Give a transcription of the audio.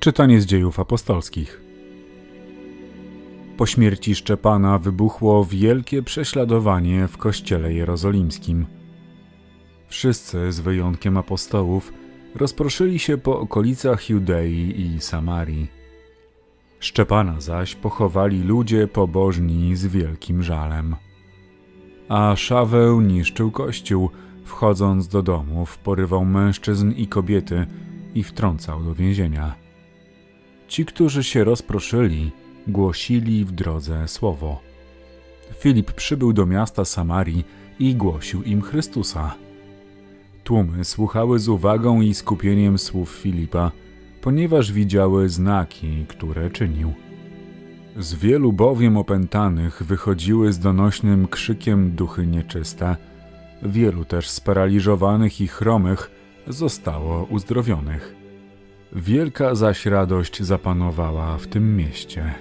Czytanie z dziejów apostolskich. Po śmierci Szczepana wybuchło wielkie prześladowanie w kościele jerozolimskim. Wszyscy, z wyjątkiem apostołów, rozproszyli się po okolicach Judei i Samarii. Szczepana zaś pochowali ludzie pobożni z wielkim żalem. A Szaweł niszczył kościół, wchodząc do domów, porywał mężczyzn i kobiety i wtrącał do więzienia. Ci, którzy się rozproszyli, głosili w drodze słowo. Filip przybył do miasta Samarii i głosił im Chrystusa. Tłumy słuchały z uwagą i skupieniem słów Filipa, ponieważ widziały znaki, które czynił. Z wielu bowiem opętanych wychodziły z donośnym krzykiem duchy nieczyste, wielu też sparaliżowanych i chromych zostało uzdrowionych. Wielka zaś radość zapanowała w tym mieście.